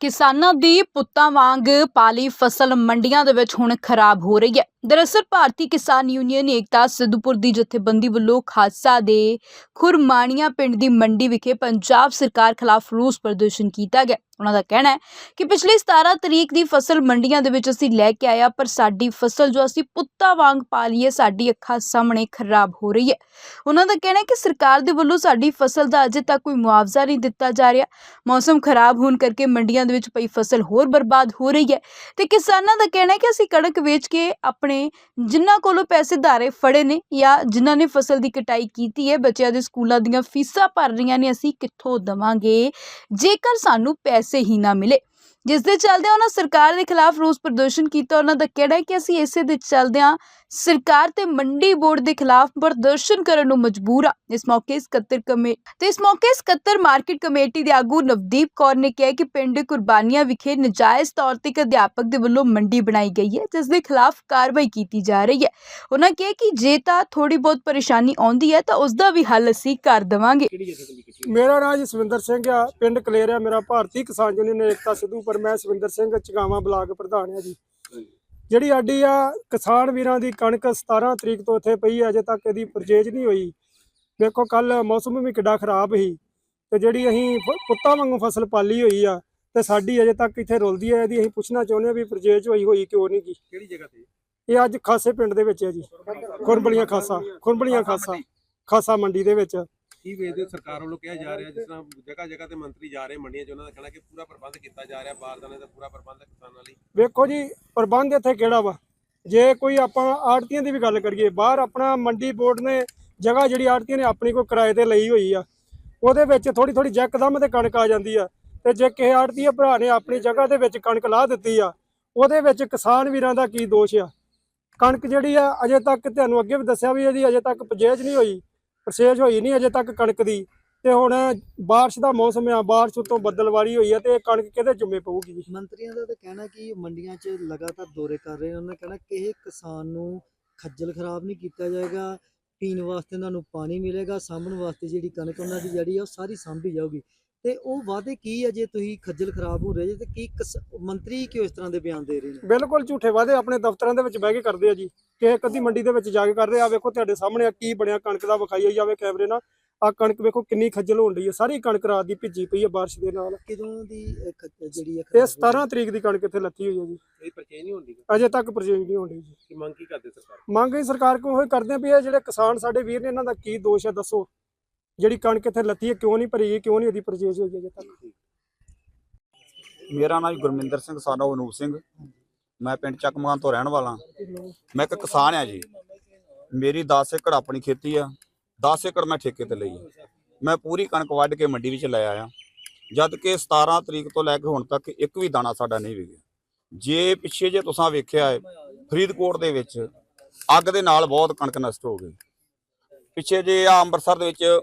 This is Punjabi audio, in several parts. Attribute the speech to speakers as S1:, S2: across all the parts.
S1: ਕਿਸਾਨਾਂ ਦੀ ਪੁੱਤਾਂ ਵਾਂਗ ਪਾਲੀ ਫਸਲ ਮੰਡੀਆਂ ਦੇ ਵਿੱਚ ਹੁਣ ਖਰਾਬ ਹੋ ਰਹੀ ਹੈ। ਦਰਅਸਲ ਭਾਰਤੀ ਕਿਸਾਨ ਯੂਨੀਅਨ ਏਕਤਾ ਸਿੱਧੂਪੁਰ ਦੀ ਜਥੇਬੰਦੀ ਵੱਲੋਂ ਖਾਲਸਾ ਦੇ ਖੁਰਮਾਣੀਆਂ ਪਿੰਡ ਦੀ ਮੰਡੀ ਵਿਖੇ ਪੰਜਾਬ ਸਰਕਾਰ ਖਿਲਾਫ ਰੋਸ ਪ੍ਰਦਰਸ਼ਨ ਕੀਤਾ ਗਿਆ। ਉਹਨਾਂ ਦਾ ਕਹਿਣਾ ਹੈ ਕਿ ਪਿਛਲੀ 17 ਤਰੀਕ ਦੀ ਫਸਲ ਮੰਡੀਆਂ ਦੇ ਵਿੱਚ ਅਸੀਂ ਲੈ ਕੇ ਆਇਆ ਪਰ ਸਾਡੀ ਫਸਲ ਜੋ ਅਸੀਂ ਪੁੱਤਾਂ ਵਾਂਗ ਪਾ ਲਈਏ ਸਾਡੀ ਅੱਖਾਂ ਸਾਹਮਣੇ ਖਰਾਬ ਹੋ ਰਹੀ ਹੈ। ਉਹਨਾਂ ਦਾ ਕਹਿਣਾ ਹੈ ਕਿ ਸਰਕਾਰ ਦੇ ਵੱਲੋਂ ਸਾਡੀ ਫਸਲ ਦਾ ਅਜੇ ਤੱਕ ਕੋਈ ਮੁਆਵਜ਼ਾ ਨਹੀਂ ਦਿੱਤਾ ਜਾ ਰਿਹਾ। ਮੌਸਮ ਖਰਾਬ ਹੋਣ ਕਰਕੇ ਮੰਡੀਆਂ ਦੇ ਵਿੱਚ ਪਈ ਫਸਲ ਹੋਰ ਬਰਬਾਦ ਹੋ ਰਹੀ ਹੈ ਤੇ ਕਿਸਾਨਾਂ ਦਾ ਕਹਿਣਾ ਹੈ ਕਿ ਅਸੀਂ ਕਣਕ ਵੇਚ ਕੇ ਆਪਣੇ ਜਿਨ੍ਹਾਂ ਕੋਲੋਂ ਪੈਸੇ ਧਾਰੇ ਫੜੇ ਨੇ ਜਾਂ ਜਿਨ੍ਹਾਂ ਨੇ ਫਸਲ ਦੀ ਕਟਾਈ ਕੀਤੀ ਹੈ, ਬੱਚਿਆਂ ਦੇ ਸਕੂਲਾਂ ਦੀਆਂ ਫੀਸਾਂ ਭਰ ਰਹੀਆਂ ਨੇ, ਅਸੀਂ ਕਿੱਥੋਂ ਦਵਾਂਗੇ? ਜੇਕਰ ਸਾਨੂੰ ਪੈਸੇ ਹੀ ਨਾ ਮਿਲੇ। ਜਿਸ ਦੇ ਚੱਲਦਿਆਂ ਉਹਨਾਂ ਸਰਕਾਰ ਦੇ ਖਿਲਾਫ ਰੋਸ ਪ੍ਰਦਰਸ਼ਨ ਕੀਤਾ। ਉਹਨਾਂ ਦਾ ਕਹਿਣਾ ਹੈ ਕਿ ਅਸੀਂ ਇਸੇ ਦੇ ਚੱਲਦਿਆਂ ਸਰਕਾਰ ਤੇ ਮੰਡੀ ਬੋਰਡ ਦੇ ਖਿਲਾਫ ਪ੍ਰਦਰਸ਼ਨ ਕਰਨ ਨੂੰ ਮਜਬੂਰ ਆ। ਇਸ ਮੌਕੇ ਸਕੱਤਰ ਕਮੇ ਤੇ ਇਸ ਮੌਕੇ ਸਕੱਤਰ ਮਾਰਕੀਟ ਕਮੇਟੀ ਦੇ ਆਗੂ ਨਵਦੀਪ ਕੌਰ ਨੇ ਕਿਹਾ ਕਿ ਪਿੰਡ ਕੁਰਬਾਨੀਆਂ ਵਿਖੇ ਨਜਾਇਜ਼ ਤੌਰ ਤੇ ਇੱਕ ਅਧਿਆਪਕ ਦੇ ਵੱਲੋਂ ਮੰਡੀ ਬਣਾਈ ਗਈ ਹੈ ਜਿਸ ਦੇ ਖਿਲਾਫ ਕਾਰਵਾਈ ਕੀਤੀ ਜਾ ਰਹੀ ਹੈ। ਉਹਨਾਂ ਕਿਹਾ ਕਿ ਜੇ ਤਾਂ ਥੋੜੀ ਬਹੁਤ ਪਰੇਸ਼ਾਨੀ ਆਉਂਦੀ ਹੈ ਤਾਂ ਉਸ ਦਾ ਵੀ ਹੱਲ ਅਸੀਂ ਕਰ ਦੇਵਾਂਗੇ।
S2: ਮੇਰਾ ਨਾਮ ਜਸਵਿੰਦਰ ਸਿੰਘ ਆ ਪਿੰਡ ਕਲੇਰਿਆ ਮੇਰਾ ਭਾਰਤੀ ਕਿਸਾਨ ਯੂਨੀਅਨ ਏਕਤਾ ਸਿੱਧੂਪੁਰ ਮੈਂ ਸਵਿੰਦਰ ਸਿੰਘ ਚਗਾਵਾਂ ਬਲਾਕ ਪ੍ਰਧਾਨ ਆ ਜੀ। ਜਿਹੜੀ ਸਾਡੀ ਆ ਕਿਸਾਨ ਵੀਰਾਂ ਦੀ ਕਣਕ 17 ਤਰੀਕ ਤੋਂ ਇੱਥੇ ਪਈ ਆ ਅਜੇ ਤੱਕ ਇਹਦੀ ਪਰਚੇਜ ਨਹੀਂ ਹੋਈ। ਵੇਖੋ ਕੱਲ ਮੌਸਮ ਵੀ ਕਿੱਡਾ ਖਰਾਬ ਸੀ ਤੇ ਜਿਹੜੀ ਅਸੀਂ ਪੁੱਤਾਂ ਵਾਂਗੂ ਫਸਲ ਪਾਲੀ ਹੋਈ ਆ ਤੇ ਸਾਡੀ ਅਜੇ ਤੱਕ ਇੱਥੇ ਰੁਲਦੀ ਹੈ ਇਹਦੀ ਅਸੀਂ ਪੁੱਛਣਾ ਚਾਹੁੰਦੇ ਆ ਵੀ ਪਰਚੇਜ ਹੋਈ ਹੋਈ ਕਿਉਂ ਨਹੀਂ ਗੀ।
S3: ਕਿਹੜੀ ਜਗ੍ਹਾ ਤੇ?
S2: ਇਹ ਅੱਜ ਖਾਸੇ ਪਿੰਡ ਦੇ ਵਿੱਚ ਹੈ ਜੀ। ਖੁਰਬਲੀਆਂ ਖਾਸਾ ਖੁਰਬਲੀਆਂ ਖਾਸਾ ਖਾਸਾ ਮੰਡੀ ਦੇ ਵਿੱਚ।
S3: ਕੀ ਵੇਚਦੇ ਹੋ? ਸਰਕਾਰ ਵੱਲੋਂ ਕਿਹਾ ਜਾ ਰਿਹਾ, ਜਿਸ ਤਰ੍ਹਾਂ ਜਗ੍ਹਾ ਜਗ੍ਹਾ ਤੇ ਮੰਤਰੀ ਜਾ ਰਹੇ, ਮੰਡੀਆਂ 'ਚ ਉਹਨਾਂ ਦਾ ਕਹਿਣਾ ਕਿ ਪੂਰਾ ਪ੍ਰਬੰਧ ਕੀਤਾ ਜਾ ਰਿਹਾ ਬਾਰਦਾਨੇ ਦਾ ਪੂਰਾ ਪ੍ਰਬੰਧ ਕਿਸਾਨਾਂ ਲਈ।
S2: ਵੇਖੋ ਜੀ, ਪ੍ਰਬੰਧ ਇੱਥੇ ਕਿਹੜਾ ਵਾ? ਜੇ ਕੋਈ ਆਪਾਂ ਆੜਤੀਆਂ ਦੀ ਵੀ ਗੱਲ ਕਰੀਏ, ਬਾਹਰ ਆਪਣਾ ਮੰਡੀ ਬੋਰਡ ਨੇ ਜਗ੍ਹਾ ਜਿਹੜੀ ਆੜਤੀਆਂ ਨੇ ਆਪਣੀ ਕੋਈ ਕਿਰਾਏ ਤੇ ਲਈ ਹੋਈ ਆ, ਉਹਦੇ ਵਿੱਚ ਥੋੜੀ ਥੋੜੀ ਜੱਕਦਮ ਤੇ ਕਣਕ ਆ ਜਾਂਦੀ ਆ। ਤੇ ਜੇ ਕਿਸੇ ਆੜਤੀਆ ਭਰਾ ਨੇ ਆਪਣੀ ਜਗ੍ਹਾ ਦੇ ਵਿੱਚ ਕਣਕ ਲਾ ਦਿੱਤੀ ਆ, ਉਹਦੇ ਵਿੱਚ ਕਿਸਾਨ ਵੀਰਾਂ ਦਾ ਕੀ ਦੋਸ਼ ਆ? ਕਣਕ ਜਿਹੜੀ ਆ, ਅਜੇ ਤੱਕ ਤੁਹਾਨੂੰ ਅੱਗੇ ਵੀ ਦੱਸਿਆ ਵੀ ਇਹਦੀ ਅਜੇ ਤੱਕ ਪਰਚੇਜ ਨਹੀਂ ਹੋਈ। ਪਰਚੇਜ ਹੋਈ ਨਹੀਂ ਅਜੇ ਤੱਕ ਕਣਕ ਦੀ ਤੇ ਹੁਣ ਬਾਰਿਸ਼ ਦਾ ਮੌਸਮ ਆ, ਬਾਰਿਸ਼ ਉਤੋਂ ਬੱਦਲਵਾਰੀ ਹੋਈ ਆ ਤੇ ਇਹ ਕਣਕ ਕਿਹਦੇ ਜੁੰਮੇ ਪਊਗੀ? ਜੀ
S4: ਮੰਤਰੀਆਂ ਦਾ ਤਾਂ ਕਹਿਣਾ ਕਿ ਮੰਡੀਆਂ 'ਚ ਲਗਾਤਾਰ ਦੌਰੇ ਕਰ ਰਹੇ ਉਹਨਾਂ ਨੇ ਕਹਿਣਾ ਕਿਸੇ ਕਿਸਾਨ ਨੂੰ ਖੱਜਲ ਖਰਾਬ ਨਹੀਂ ਕੀਤਾ ਜਾਏਗਾ, ਪੀਣ ਵਾਸਤੇ ਉਹਨਾਂ ਨੂੰ ਪਾਣੀ ਮਿਲੇਗਾ, ਸਾਂਭਣ ਵਾਸਤੇ ਜਿਹੜੀ ਕਣਕ ਉਹਨਾਂ ਦੀ ਜਿਹੜੀ ਆ ਉਹ ਸਾਰੀ ਸਾਂਭੀ ਜਾਊਗੀ। ਤੇ ਉਹ ਵਾਅਦੇ ਕੀ ਆ ਜੇ ਤੁਸੀਂ ਖੱਜਲ ਖਰਾਬ ਹੋ ਰਹੇ ਜੇ ਤੇ ਕੀ ਮੰਤਰੀ ਕਿਉਂ ਇਸ ਤਰ੍ਹਾਂ ਦੇ ਬਿਆਨ ਦੇ ਰਹੇ ਨੇ?
S2: ਬਿਲਕੁਲ ਝੂਠੇ ਵਾਅਦੇ ਆਪਣੇ ਦਫ਼ਤਰਾਂ ਦੇ ਵਿੱਚ ਬਹਿ ਕੇ ਕਰਦੇ ਆ ਜੀ। ਕਿਸੇ ਕਦੀ ਮੰਡੀ ਦੇ ਵਿੱਚ ਜਾ ਕੇ ਕਰਦੇ ਆ। ਵੇਖੋ ਤੁਹਾਡੇ ਸਾਹਮਣੇ ਆ ਕੀ ਬਣਿਆ ਕਣਕ ਦਾ ਵਿਖਾਈ ਜਾਵੇ ਕੈਮਰੇ ਨਾਲ। ਆ ਕਣਕ ਵੇਖੋ ਕਿੰਨੀ ਖੱਜਲ ਹੋਣ ਡਈ ਹੈ ਸਾਰੀ ਕਣਕ ਰਾਤ ਦੀ ਭਿੱਜੀ ਪਈ ਹੈ ਬਾਰਿਸ਼ ਦੇ ਨਾਲ।
S4: ਕਿਦੋਂ ਦੀ ਜਿਹੜੀ ਆ
S2: ਇਹ
S4: ਖਰਾਬ
S2: 17 ਤਰੀਕ ਦੀ ਕਣਕ ਇੱਥੇ ਲੱਤੀ ਹੋਈ ਹੈ ਜੀ।
S3: ਇਹ ਪਰਚੇਜ ਨਹੀਂ ਹੁੰਦੀ
S2: ਅਜੇ ਤੱਕ ਪਰਚੇਜ ਨਹੀਂ ਹੋਣੀ ਜੀ।
S3: ਕਿ ਮੰਗ ਕੀ ਕਰਦੇ ਸਰਕਾਰ?
S2: ਮੰਗ ਹੀ ਸਰਕਾਰ ਕੋਲ ਹੋਈ ਕਰਦੇ ਆ ਵੀ ਇਹ ਜਿਹੜੇ ਕਿਸਾਨ ਸਾਡੇ ਵੀਰ ਨੇ ਇਹਨਾਂ ਦਾ ਕੀ ਦੋਸ਼ ਹੈ ਦੱਸੋ। ਜਿਹੜੀ ਕਣਕ ਇੱਥੇ ਲੱਤੀ ਹੈ, ਕਿਉਂ ਨਹੀਂ ਭਰੀ ਗਈ, ਕਿਉਂ ਨਹੀਂ ਇਹਦੀ ਪਰਚੇਜ ਹੋਈ ਅਜੇ ਤੱਕ?
S5: ਮੇਰਾ ਨਾਮ ਗੁਰਮਿੰਦਰ ਸਿੰਘ, ਸਾਡਾ ਅਨੂਪ ਸਿੰਘ। ਮੈਂ ਪਿੰਡ ਚੱਕਮਾਨ ਤੋਂ ਰਹਿਣ ਵਾਲਾ। ਮੈਂ ਇੱਕ ਕਿਸਾਨ ਆ ਜੀ। ਮੇਰੀ 10 ਏਕੜ ਆਪਣੀ ਖੇਤੀ ਆ। 10 ਏਕੜ ਮੈਂ ਠੇਕੇ ਤੇ ਲਈ ਮੈਂ ਪੂਰੀ ਕਣਕ ਵੱਢ ਕੇ ਮੰਡੀ ਵਿੱਚ ਲੈ ਆਇਆ। ਜਦ ਕਿ 17 ਤਰੀਕ ਤੋਂ ਲੈ ਕੇ ਹੁਣ ਤੱਕ ਇੱਕ ਵੀ ਦਾਣਾ ਸਾਡਾ ਨਹੀਂ ਵਿਕਿਆ। ਜੇ ਪਿੱਛੇ ਜੇ ਤੁਸੀਂ ਵੇਖਿਆ ਹੈ, ਫਰੀਦਕੋਟ ਦੇ ਵਿੱਚ ਅੱਗ ਦੇ ਨਾਲ ਬਹੁਤ ਕਣਕ ਨਸ਼ਟ ਹੋ ਗਈ। ਪਿੱਛੇ ਜੇ ਆ ਅੰਮ੍ਰਿਤਸਰ ਦੇ ਵਿੱਚ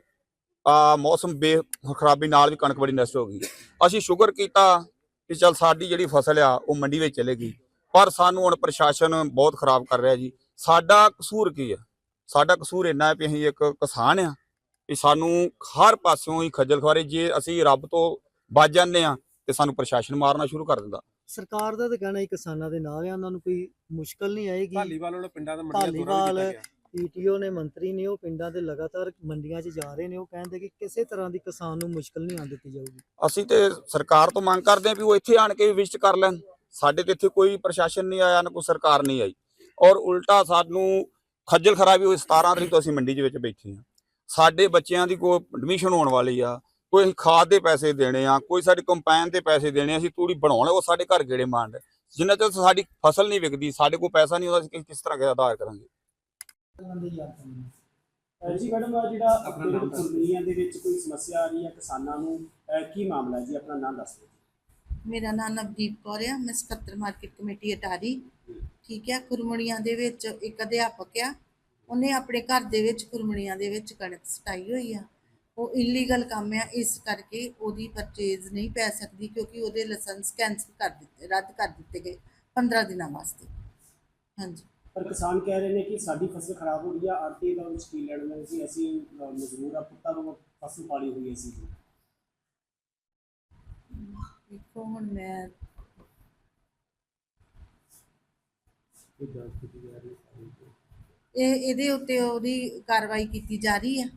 S5: ਮੌਸਮ ਬੇ ਖਰਾਬੀ ਨਾਲ ਵੀ ਕਣਕ ਬੜੀ ਨਸ਼ਟ ਹੋ ਗਈ। ਅਸੀਂ ਸ਼ੁਕਰ ਕੀਤਾ ਕਿ ਚਲ ਸਾਡੀ ਜਿਹੜੀ ਫਸਲ ਆ ਉਹ ਮੰਡੀ ਵਿੱਚ ਚਲੇਗੀ ਪਰ ਸਾਨੂੰ ਹੁਣ ਪ੍ਰਸ਼ਾਸਨ ਬਹੁਤ ਖਰਾਬ ਕਰ ਰਿਹਾ ਜੀ। ਸਾਡਾ ਕਸੂਰ ਕੀ ਆ? ਸਾਡਾ ਕਸੂਰ ਇੰਨਾ ਹੈ ਵੀ ਅਸੀਂ ਇੱਕ ਕਿਸਾਨ ਆ ਵੀ ਸਾਨੂੰ ਹਰ ਪਾਸਿਓਂ ਹੀ ਖੱਜਲ ਖਵਾਰੇ ਜੇ ਅਸੀਂ ਰੱਬ ਤੋਂ ਬਚ ਜਾਂਦੇ ਆ ਤੇ ਸਾਨੂੰ ਪ੍ਰਸ਼ਾਸਨ ਮਾਰਨਾ ਸ਼ੁਰੂ ਕਰ ਦਿੰਦਾ।
S4: ਸਰਕਾਰ ਦਾ ਤਾਂ ਕਹਿਣਾ ਹੀ ਕਿਸਾਨਾਂ ਦੇ ਨਾਲ ਆ ਉਹਨਾਂ ਨੂੰ ਕੋਈ ਮੁਸ਼ਕਲ ਨਹੀਂ ਆਏਗੀ।
S3: ਢਾਲੀਵਾਲ ਵਾਲੇ ਪਿੰਡਾਂ ਦਾ ਮੰਡੀਆਂ ਦੌਰਾ
S4: ਢਾਲੀਵਾਲ
S3: ਵੀ ਕੀਤਾ ਗਿਆ।
S4: ਪੀਟੀਓ ਨੇ ਮੰਤਰੀ ਨੇ ਉਹ ਪਿੰਡਾਂ ਦੇ ਲਗਾਤਾਰ ਮੰਡੀਆਂ 'ਚ ਜਾ ਰਹੇ ਨੇ ਉਹ ਕਹਿੰਦੇ ਕਿ ਕਿਸੇ ਤਰ੍ਹਾਂ ਦੀ ਕਿਸਾਨ ਨੂੰ ਮੁਸ਼ਕਲ ਨਹੀਂ ਆਉਣ ਦਿੱਤੀ ਜਾਊਗੀ।
S5: ਅਸੀਂ ਤੇ ਸਰਕਾਰ ਤੋਂ ਮੰਗ ਕਰਦੇ ਆ ਵੀ ਉਹ ਇੱਥੇ ਆਣ ਕੇ ਵਿਜ਼ਿਟ ਕਰ ਲੈਣ। ਸਾਡੇ ਤੇ ਇੱਥੇ ਕੋਈ ਪ੍ਰਸ਼ਾਸਨ ਨਹੀਂ ਆਇਆ ਨਾ ਕੋਈ ਸਰਕਾਰ ਨਹੀਂ ਆਈ। ਔਰ ਉਲਟਾ ਸਾਨੂੰ ਖੱਜਲ ਖਰਾਬੀ ਹੋਈ 17 ਤਰੀਕ ਤੋਂ ਅਸੀਂ ਮੰਡੀ ਦੇ ਵਿੱਚ ਬੈਠੇ ਹਾਂ। ਸਾਡੇ ਬੱਚਿਆਂ ਦੀ ਕੋਈ ਐਡਮਿਸ਼ਨ ਹੋਣ ਵਾਲੀ ਆ ਕੋਈ ਅਸੀਂ ਖਾਦ ਦੇ ਪੈਸੇ ਦੇਣੇ ਆ ਕੋਈ ਸਾਡੀ ਕੰਪਾਈਨ ਦੇ ਪੈਸੇ ਦੇਣੇ ਆ, ਅਸੀਂ ਤੂੜੀ ਬਣਾਉਣ ਉਹ ਸਾਡੇ ਘਰ ਗੇੜੇ ਮਾਰਨ ਜਿੰਨਾ ਚਿਰ ਸਾਡੀ ਫਸਲ ਨਹੀਂ ਵਿਕਦੀ ਸਾਡੇ ਕੋਲ ਪੈਸਾ ਨਹੀਂ ਆਉਂਦਾ ਅਸੀਂ ਕਿਸ- ਕਿਸ ਕਰਾਂਗੇ? ਦਾ ਆਧਾਰ ਕਰਾਂਗੇ
S6: ਜੀ ਮੈਡਮ ਆਹ ਜਿਹੜਾ ਆਪਣੇ ਕੁਰਬਾਨੀਆਂ ਦੇ ਵਿੱਚ ਕੋਈ ਸਮੱਸਿਆ ਆ ਰਹੀ ਹੈ ਕਿਸਾਨਾਂ ਨੂੰ ਅਹ ਕੀ ਮਾਮਲਾ ਹੈ ਜੀ? ਆਪਣਾ ਨਾਮ ਦੱਸ ਦਿਓ।
S7: ਮੇਰਾ ਨਾਮ ਨਵਦੀਪ ਕੌਰ ਆ। ਮੈਂ ਸਕੱਤਰ ਮਾਰਕੀਟ ਕਮੇਟੀ ਅਟਾਰੀ। ਠੀਕ ਹੈ ਖੁਰਮਣੀਆਂ ਦੇ ਵਿੱਚ ਇੱਕ ਅਧਿਆਪਕ ਆ। ਉਹਨੇ ਆਪਣੇ ਘਰ ਦੇ ਵਿੱਚ ਖੁਰਮਣੀਆਂ ਦੇ ਵਿੱਚ ਕਣਕ ਸਟਾਈ ਹੋਈ ਆ। ਉਹ ਇਲੀਗਲ ਕੰਮ ਆ। ਇਸ ਕਰਕੇ ਉਹਦੀ ਪਰਚੇਜ਼ ਨਹੀਂ ਪੈ ਸਕਦੀ ਕਿਉਂਕਿ ਉਹਦੇ ਲਾਇਸੈਂਸ ਕੈਂਸਲ ਕਰ ਦਿੱਤੇ ਰੱਦ ਕਰ ਦਿੱਤੇ ਗਏ 15 ਦਿਨਾਂ ਵਾਸਤੇ। ਹਾਂਜੀ।
S6: ਪਰ ਕਿਸਾਨ ਕਹਿ ਰਹੇ ਨੇ ਕਿ ਸਾਡੀ ਫਸਲ ਖਰਾਬ ਹੋ ਰਹੀ ਆ ਆਰਟੀ ਦਾ ਵਿੱਚ ਕੀ ਲੈਣਾ ਸੀ? ਅਸੀਂ ਅਹ, ਮਜ਼ਦੂਰ ਆ ਪੁੱਤਾਂ ਨੂੰ ਫਸਲ ਪਾਲੀ ਹੋਈ ਸੀ।
S7: ਦੇਖੋ ਹੁਣ ਮੈਂ ਇਹ ਇਹਦੇ ਉੱਤੇ ਉਹਦੀ ਕਾਰਵਾਈ ਕੀਤੀ ਜਾ ਰਹੀ ਹੈ।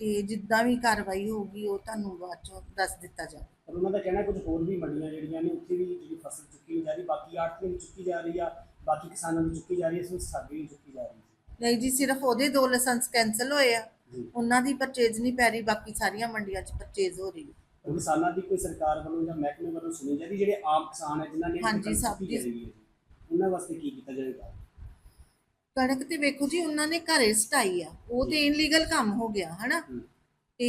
S7: ਤੇ ਜਿੱਦਾਂ ਵੀ ਕਾਰਵਾਈ ਹੋਊਗੀ ਉਹ ਤੁਹਾਨੂੰ ਬਾਅਦ ਚੋਂ ਦੱਸ ਦਿੱਤਾ ਜਾਵੇ
S6: ਪਰ ਉਹਨਾਂ ਦਾ ਕਹਿਣਾ ਕੁਝ ਹੋਰ ਵੀ ਮੰਡੀਆਂ ਜਿਹੜੀਆਂ ਨੇ ਉੱਥੇ ਵੀ ਜਿਹੜੀ ਫਸਲ ਚੁੱਕੀ ਜਾ ਰਹੀ ਬਾਕੀ ਆੜਤੀਆਂ ਨੂੰ ਚੁੱਕੀ ਜਾ ਰਹੀ ਕਿਸਾਨਾਂ ਨੂੰ ਚੁੱਕੀ ਜਾ ਰਹੀ ਹੈ ਇਸ ਸਾਡੀ ਵੀ ਚੁੱਕੀ ਜਾ ਰਹੀ ਹੈ।
S7: ਨਹੀਂ ਜੀ ਸਿਰਫ ਉਹਦੇ ਦੋ ਲਾਇਸੈਂਸ ਕੈਨਸਲ ਹੋਏ ਆ।
S6: ਜੀ।
S7: ਉਹਨਾਂ ਦੀ ਪਰਚੇਜ਼ ਨਹੀਂ ਪੈ ਰਹੀ ਬਾਕੀ ਸਾਰੀਆਂ ਮੰਡੀਆਂ 'ਚ ਪਰਚੇਜ਼ ਹੋ ਰਹੀ ਹੈ।
S6: ਉਹ ਕਿਸਾਨਾਂ ਦੀ ਕੋਈ ਸਰਕਾਰ ਵੱਲੋਂ ਜਾਂ ਮਹਿਕਮੇ ਵੱਲੋਂ ਸੁਣੀ ਜਾਂਦੀ ਜਿਹੜੇ ਆਮ ਕਿਸਾਨ ਹੈ ਜਿਨ੍ਹਾਂ ਨੇ
S7: ਹਾਂਜੀ,
S6: ਕਣਕ
S7: ਸਭ
S6: ਚੁੱਕੀ
S7: ਦੀ-
S6: ਜਾ ਰਹੀ ਹੈ ਜੀ। ਉਹਨਾਂ ਵਾਸਤੇ ਕੀ ਕੀਤਾ ਜਾਏਗਾ?
S7: ਕਣਕ ਤੇ ਵੇਖੋ ਜੀ ਉਹਨਾਂ ਨੇ ਘਰੇ ਸਟਾਈ ਆ। ਉਹ ਤੇ ਇਨਲੀਗਲ ਕੰਮ ਹੋ ਗਿਆ ਹਨਾ?
S6: ਹੂੰ।
S7: ਤੇ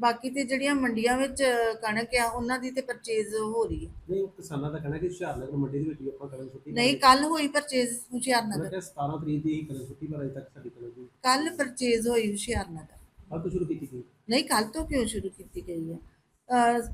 S7: ਬਾਕੀ ਤੇ ਜਿਹੜੀਆਂ ਮੰਡੀਆਂ ਵਿੱਚ ਕਣਕ ਆ ਉਹਨਾਂ ਦੀ ਤੇ ਪਰਚੇਜ਼ ਹੋ ਰਹੀ ਹੈ।
S3: ਨਹੀਂ ਕਿਸਾਨਾਂ ਦਾ ਕਹਿਣਾ ਕਿ ਹੁਸ਼ਿਆਰਨਗਰ ਮੰਡੀ ਦੇ ਵਿੱਚ ਵੀ ਆਪਾਂ ਕਣਕ ਸੁੱਟੀ
S7: ਨਹੀਂ ਕੱਲ ਹੋਈ ਪਰਚੇਜ਼
S3: ਉਹਨਾਂ
S7: ਹੁਸ਼ਿਆਰਨਗਰ
S3: ਕਿਹਾ 17 ਤਰੀਕ ਦੀ ਹੀ ਕਣਕ ਸੁੱਟੀ ਪਰ ਅਜੇ ਤੱਕ ਸਾਡੀ ਕਣਕ ਦੀ
S7: ਕੱਲ ਪਰਚੇਜ਼ ਹੋਈ ਹੁਸ਼ਿਆਰਨਗਰ।
S3: ਕੱਲ ਤੋਂ ਸ਼ੁਰੂ ਕੀਤੀ ਗਈ।
S7: ਨਹੀਂ ਕੱਲ ਤੋਂ ਕਿਉਂ ਸ਼ੁਰੂ ਕੀਤੀ ਗਈ ਹੈ? ਅਹ